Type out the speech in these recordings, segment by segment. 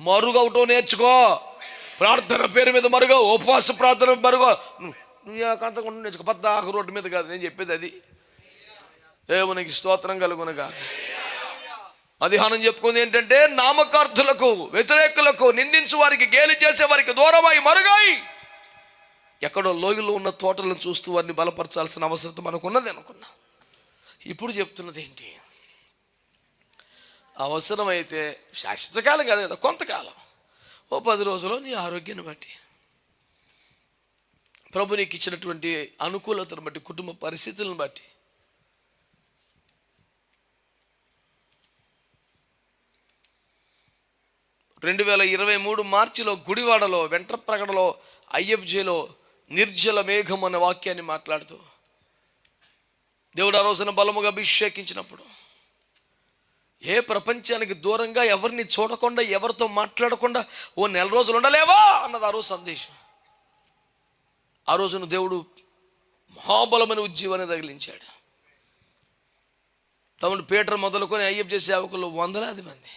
మరుగవటం నేర్చుకో. ప్రార్థన పేరు మీద మరుగో ఉపవాస ప్రార్థన మరుగో. నువ్వు అంతకుండా ఏకాంతంగా నేర్చుకో. ఆకు రోడ్డు మీద కాదు నేను చెప్పేది అది. దేవునికి స్తోత్రం కలుగునగా. అధిహానం చెప్పుకుంది ఏంటంటే నామకార్థులకు వ్యతిరేకులకు నిందించు వారికి గేలి చేసే వారికి దూరమై మరుగాయి ఎక్కడో లోయలో ఉన్న తోటలను చూస్తూ వారిని బలపరచాల్సిన అవసరం మనకున్నది అనుకున్నా. ఇప్పుడు చెప్తున్నది ఏంటి? అవసరమైతే శాశ్వతకాలం కాదు కదా కొంతకాలం. ఓ పది రోజులు నీ ఆరోగ్యాన్ని బట్టి. ప్రభు నీకు ఇచ్చినటువంటి అనుకూలతను బట్టి కుటుంబ పరిస్థితులను బట్టి. రెండు వేల ఇరవై మూడు మార్చిలో గుడివాడలో వెంట్రప్రగడలో ఐఎఫ్జేలో నిర్జల మేఘం అనే వాక్యాన్ని మాట్లాడుతూ దేవుడు ఆ రోజున బలముగా అభిషేకించినప్పుడు ఏ ప్రపంచానికి దూరంగా ఎవరిని చూడకుండా ఎవరితో మాట్లాడకుండా ఓ నెల రోజులు ఉండలేవా? అన్నది ఆ రోజు సందేశం. ఆ రోజున దేవుడు మహాబలమైన ఉజ్జీవాన్ని తగిలించాడు. తమను పీటర్ మొదలుకొని అయ్యప్ప చేసే సేవకులు వందలాది మంది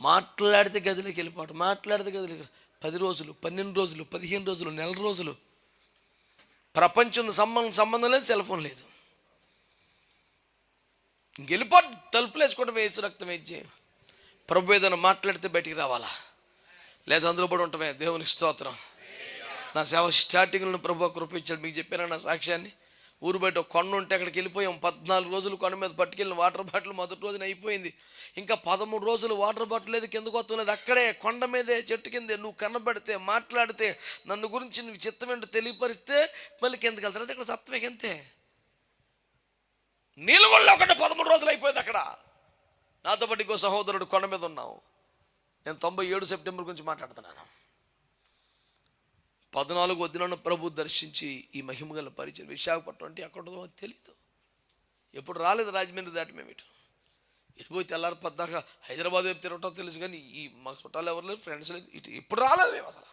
మాట్లాడితే గదిలోకి వెళ్ళిపోవటం మాట్లాడితే గదిలోకి పది రోజులు పన్నెండు రోజులు పదిహేను రోజులు నెల రోజులు. ప్రపంచం సంబంధం సంబంధం లేదు సెల్ ఫోన్ లేదు. గెలిపో తలుపులు వేసుకోవడం వేసి రక్తం వేసి ప్రభు ఏదైనా మాట్లాడితే బయటికి రావాలా? లేదా అందులో పడి ఉంటామే దేవునికి స్తోత్రం. నా సేవ స్టార్టింగ్లో ప్రభు కృపించాడు మీకు చెప్పాను నా సాక్ష్యాన్ని? ఊరు బయట కొండ ఉంటే అక్కడికి వెళ్ళిపోయాం. పద్నాలుగు రోజులు కొండ మీద పట్టుకెళ్ళిన వాటర్ బాటిల్ మొదటి రోజున అయిపోయింది. ఇంకా పదమూడు రోజులు వాటర్ బాటిల్ లేదు కిందకు వస్తున్నది అక్కడే కొండ మీదే చెట్టు కిందే నువ్వు కనబడితే మాట్లాడితే నన్ను గురించి నువ్వు చిత్తం ఏంటో తెలియపరిస్తే మళ్ళీ కిందకి వెళ్తారు. అదే ఇక్కడ సత్వమే అంతే నీళ్ళగొండ ఒకటి పదమూడు రోజులు అయిపోయింది అక్కడ నాతో ఇంకో సహోదరుడు కొండ మీద ఉన్నావు. నేను తొంభై ఏడు సెప్టెంబర్ గురించి మాట్లాడుతున్నాను. పద్నాలుగు వదిన ప్రభు దర్శించి ఈ మహిమగల పరిచయం విశాఖపట్నం అంటే ఎక్కడో తెలీదు. ఎప్పుడు రాలేదు రాజమండ్రి దాటి మేము ఇటు. ఇటు పోయి తెల్లారి పద్దాక హైదరాబాద్ వైపు తిరగటం తెలుసు కానీ ఈ మాకు చుట్టాలు ఎవరు లేరు ఫ్రెండ్స్ లేదు ఇటు ఇప్పుడు రాలేదు మేము అసలు.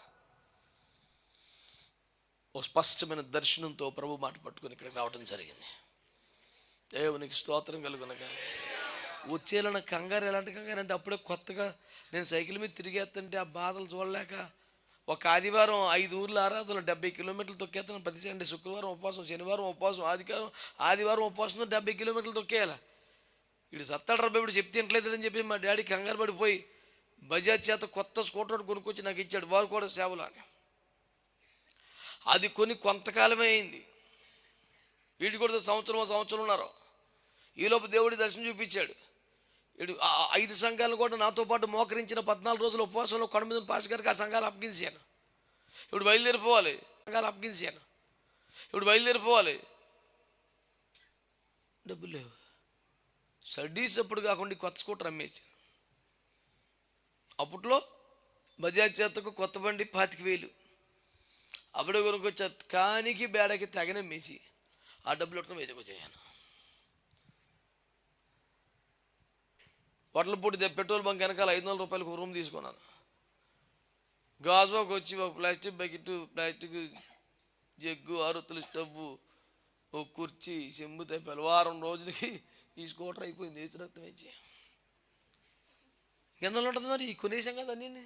ఓ స్పష్టమైన దర్శనంతో ప్రభు మాట పట్టుకొని ఇక్కడికి రావడం జరిగింది. దేవునికి స్తోత్రం కలుగునగా. వచ్చేయాలన్న కంగారు ఎలాంటి కంగారు అంటే అప్పుడే కొత్తగా నేను సైకిల్ మీద తిరిగేస్తుంటే ఆ బాధలు చూడలేక ఒక ఆదివారం ఐదు ఊర్ల ఆరాధన డెబ్బై కిలోమీటర్లు తొక్కేస్తాను ప్రతి సండే శుక్రవారం ఉపవాసం శనివారం ఉపవాసం ఆదివారం ఆదివారం ఉపవాసం డెబ్బై కిలోమీటర్లు తొక్కేయాలి? ఇడు సత్తాడు రబ్బా ఇప్పుడు చెప్తే ఇంట్లేదని చెప్పి మా డాడీ కంగారు పడిపోయి బజాజ్ చేత కొత్త స్కూటర్ కొనుక్కొచ్చి నాకు ఇచ్చాడు వారు కూడా సేవలు అని. అది కొని కొంతకాలమే అయింది. వీటి కూడా సంవత్సరం సంవత్సరం ఉన్నారు ఈలోపు దేవుడి దర్శనం చూపించాడు. ఐదు సంఘాలు కూడా నాతో పాటు మోకరించిన పద్నాలుగు రోజులు ఉపవాసంలో కొండ పాస్ గారికి ఆ సంఘాలు అప్పగించాను. ఇప్పుడు బయలుదేరిపోవాలి సంఘాలు అప్పగించాను. ఇప్పుడు బయలుదేరిపోవాలి డబ్బులు లేవు. సర్డీస్ అప్పుడు కాకుండా కొత్త స్కూటర్ అమ్మేసాను అప్పట్లో బజాజ్ చేతకు కొత్త బండి పాతిక వేలు. అప్పుడే కొనుక్కొచ్చా కానికి బేడకి తగనమ్మేసి ఆ డబ్బులు ఒట్టుకుని వేసుకొచ్చాను వడ్లపూడి పెట్రోల్ బంక్ వెనకాల ఐదు వందల రూపాయలకు రూమ్ తీసుకున్నాను. గాజువాకి వచ్చి ఒక ప్లాస్టిక్ బకెట్ ప్లాస్టిక్ జగ్గు ఆరుతులు స్టవ్వు ఒక కుర్చీ చెంబు తెప్పాలి వారం రోజులకి ఈ స్కూటర్ అయిపోయింది ఏసు రక్తం ఇచ్చి ఇంకెందులో ఉంటుంది మరి? కొనేసాం కదా అన్నీ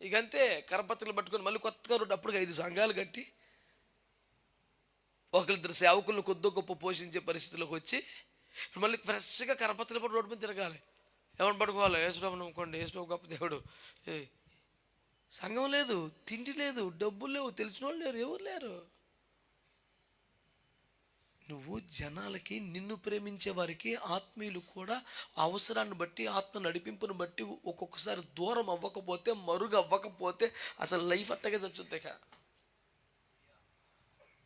ఇక అంతే కరపత్రలు పట్టుకొని మళ్ళీ కొత్తగా రోడ్డు అప్పటికి ఐదు సంఘాలు కట్టి ఒకరిద్దరు సేవకులను కొద్దో గొప్ప పోషించే పరిస్థితిలోకి వచ్చి మళ్ళీ ఫ్రెష్గా కరపత్రలు పట్టు రోడ్డు మీద తిరగాలి. ఎవరిని పట్టుకోవాలి? యేసుప్రభు నమ్ముకోండి. యేసుప్రభు గొప్ప దేవుడు. ఏ, సంఘం లేదు తిండి లేదు డబ్బులు లేవు తెలిసిన వాళ్ళు లేరు ఎవరు లేరు? నువ్వు జనాలకి నిన్ను ప్రేమించే వారికి ఆత్మీయులు కూడా అవసరాన్ని బట్టి ఆత్మ నడిపింపును బట్టి ఒక్కొక్కసారి దూరం అవ్వకపోతే మరుగు అవ్వకపోతే అసలు లైఫ్ అట్టగే చచ్చుద్ది ఇక.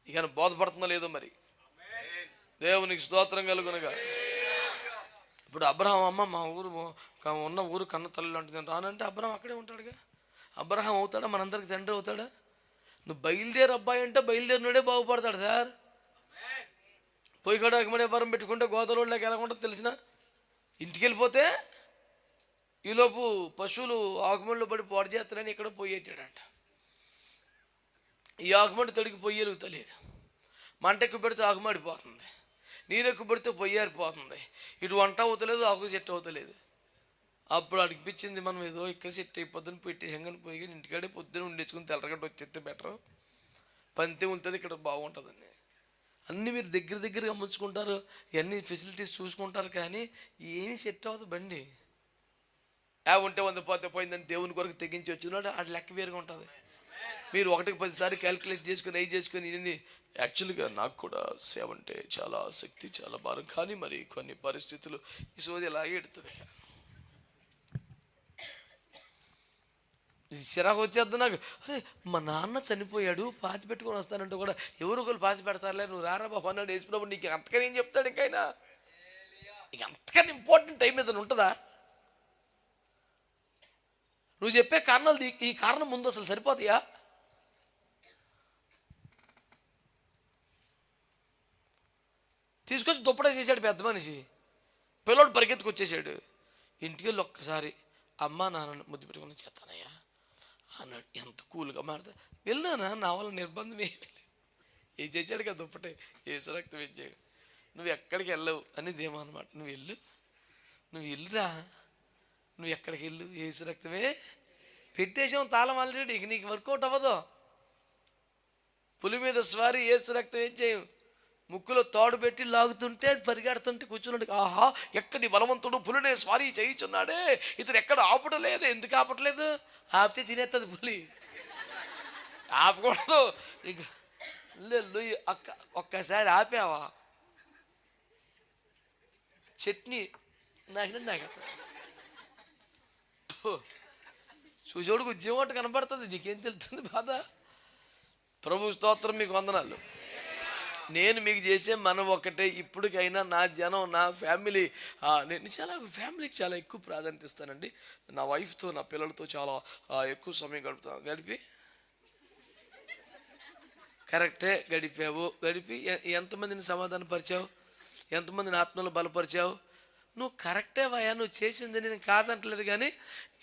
ఇక బోధపడుతుందో లేదో మరి. దేవునికి స్తోత్రం కలుగునగా. ఇప్పుడు అబ్రహం అమ్మ మా ఊరు ఉన్న ఊరు కన్న తల్లి అంటే నేను రానంటే అబ్రహం అక్కడే ఉంటాడుగా. అబ్రహం అవుతాడా? మనందరికి తండ్రి అవుతాడా? నువ్వు బయలుదేరి అబ్బాయి అంటే బయలుదేరినోడే బాగుపడతాడు సార్. పోయి కూడా ఎక్కడే వరం పెట్టుకుంటే గోదావరిలోకి వెళ్ళకుండా తెలిసిన? ఇంటికి వెళ్ళిపోతే ఈలోపు పశువులు ఆకుమండ్లు పడి పాడు చేస్తారని ఇక్కడ పోయేటాడంట ఈ ఆకుమండి తొడిగి పొయ్యి ఎలుగుతలేదు. మంట పెడితే ఆకుమాడిపోతుంది నీరు ఎక్కువ పెడితే పొయ్యి ఆరిపోతుంది. ఇటు వంట అవుతలేదు ఆకు సెట్ అవుతలేదు. అప్పుడు అనిపించింది మనం ఏదో ఇక్కడ సెట్ అయిపోద్దని పెట్టేసాం కానీ పోయి ఇంటికాడే పొద్దున ఉండేసుకుని తెల్లగడ్డ వచ్చేస్తే బెటర్. పంతే ఉంటుంది ఇక్కడ బాగుంటుందని. అన్నీ మీరు దగ్గర దగ్గరగా అమ్ముకుంటారు ఇవన్నీ ఫెసిలిటీస్ చూసుకుంటారు కానీ ఏమీ సెట్ అవ్వదు బండి. ఆ ఉంటే వంద పోతే పోయిందని దేవుని కొరకు తెగించి వచ్చినాడు అది లెక్క వేరుగా ఉంటుంది. మీరు ఒకటికి పదిసారి క్యాలిక్యులేట్ చేసుకుని అవి చేసుకుని ఇన్ని యాక్చువల్గా నాకు కూడా సేవ అంటే చాలా ఆసక్తి చాలా భారం. కానీ మరి కొన్ని పరిస్థితులు ఈ సోది ఇలాగే ఎడుతుంది సిరాకు చిరాకు వచ్చేద్దు నాకు. అరే మా నాన్న చనిపోయాడు పాతి పెట్టుకొని వస్తానంటే కూడా ఎవరు ఒకరు పాతి పెడతారులే నువ్వు రారా బాబు అన్నాడు వేసుకున్నప్పుడు నీకు అంతకని ఏం చెప్తాడు ఇంకైనా నీకు అంతకని ఇంపార్టెంట్ టైం ఏదైనా ఉంటుందా? నువ్వు చెప్పే కారణాలు ఈ కారణం ముందు అసలు సరిపోతాయా? తీసుకొచ్చి దుప్పడే చేశాడు పెద్ద మనిషి. పిల్లోడు పరిగెత్తుకొచ్చేసాడు. ఇంటికి వెళ్ళి ఒక్కసారి అమ్మ నాన్న ముద్దు పెట్టుకుని చేస్తానయ్యా అన్నాడు. ఎంత కూల్గా మారుతా వెళ్ళానా నా వల్ల నిర్బంధం ఏమీ లేదు. ఏం చేశాడు కదా దుప్పటే ఏసు రక్తం ఇచ్చాడు నువ్వు ఎక్కడికి వెళ్ళవు అనేది ఏమో అనమాట నువ్వు వెళ్ళు. నువ్వు వెళ్ళురా. నువ్వు ఎక్కడికి వెళ్ళు? ఏసు రక్తమే పెట్టేసాం తాళం ఆల్రెడీ ఇక నీకు వర్కౌట్ అవ్వదు. పులి మీద స్వారీ ఏసు రక్తం ఏం చేయవు ముక్కులో తోడు పెట్టి లాగుతుంటే పరిగెడుతుంటే కూర్చున్నాడు. ఆహా ఎక్కడి బలవంతుడు? పులినే స్వారీ చేయించున్నాడే. ఇతను ఎక్కడ ఆపడం లేదు ఎందుకు ఆపట్లేదు? ఆపితే తినేస్తుంది పులి. ఆపకూడదు. ఇక లేదు అక్క ఒక్కసారి ఆపావా? చట్నీ నాకు నాకు చూసేవాడికి ఉద్యోగం కనబడుతుంది. కనపడుతుంది నీకేం తెలుస్తుంది బాధ? ప్రభు స్తోత్రం మీకు వందనాలు. నేను మీకు చేసే మనం ఒకటే. ఇప్పటికైనా నా జనం నా ఫ్యామిలీ నేను చాలా ఫ్యామిలీకి చాలా ఎక్కువ ప్రాధాన్యత ఇస్తానండి. నా వైఫ్తో నా పిల్లలతో చాలా ఎక్కువ సమయం గడుపుతాను గడిపి. కరెక్టే గడిపావు. గడిపి. ఎంతమందిని ఎంతమందిని సమాధానపరిచావు? ఎంతమందిని ఆత్మలు బలపరిచావు? నువ్వు కరెక్టే వయా నువ్వు చేసింది నేను కాదంటలేదు కానీ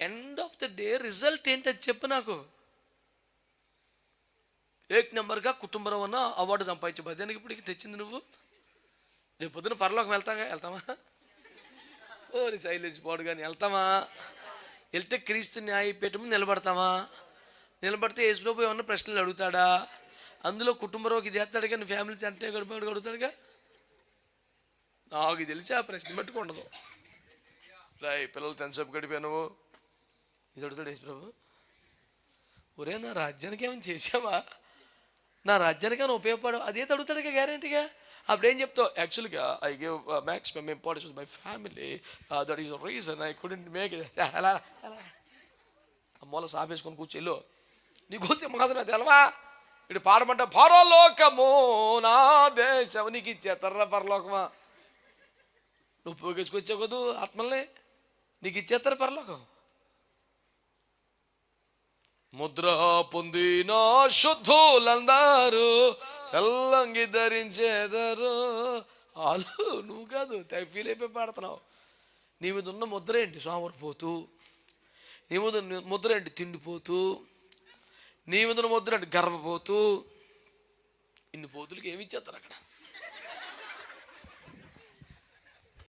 end of the day result ఏంటి అది చెప్పు నాకు. ఏక్ నెంబర్గా కుటుంబం అన్న అవార్డు సంపాదించు పద్యానికి ఇప్పటికి తెచ్చింది నువ్వు? రేపు పొద్దున పరలోకం వెళ్తాగా? వెళ్తామా? ఓరి శైలేజ్ పోడు కానీ వెళ్తామా? వెళ్తే క్రీస్తు న్యాయపీఠం ముందు నిలబడతామా? నిలబడితే యేసుప్రభు ఏమన్నా ప్రశ్నలు అడుగుతాడా? అందులో కుటుంబంలోకి ఇది చేస్తాడు కానీ ఫ్యామిలీ అంటే గడిపాడు అడుగుతాడుగా? నాకు తెలిసి ఆ ప్రశ్న పెట్టుకుండదు రాయ్ పిల్లలు తెన్సేపు గడిపా ఇది అడుగుతాడు యేసుప్రభు. ఒరే నా రాజ్యానికి ఏమైనా చేసావా నా రాజ్యానికి ఏమైనా ఉపయోగపడవు. అదే తడుగుతాడుగా గ్యారంటీగా అప్పుడు ఏం చెప్తావు? యాక్చువల్గా I give maximum importance my family that is reason I couldn't make అలా అలా. మూల సాపేసుకొని కూర్చెళ్ళు నీకోసం మహాసన తెలవా? ఇటు పాడమంట పరలోకము నా దేశం నీకు ఇచ్చేస్తారా పరలోకమా? నువ్వు పోగేసుకొచ్చావు కదూ ఆత్మల్ని? నీకు ఇచ్చేస్తారు పరలోకం? ముద్ర పొందిన శుద్ధులందరూ తెల్లంగి ధరించేదరు. వాళ్ళు నువ్వు కాదు తెగ ఫీల్ అయిపోయి పాడుతున్నావు. నీ మీద ఉన్న ముద్ర ఏంటి? సోమరిపోతూ. నీ మీద ముద్ర ఏంటి? తిండిపోతూ. నీ మీద ఉన్న ముద్ర ఏంటి? గర్వపోతూ. ఇన్ని పోతులకి ఏమి ఇచ్చేస్తారు అక్కడ?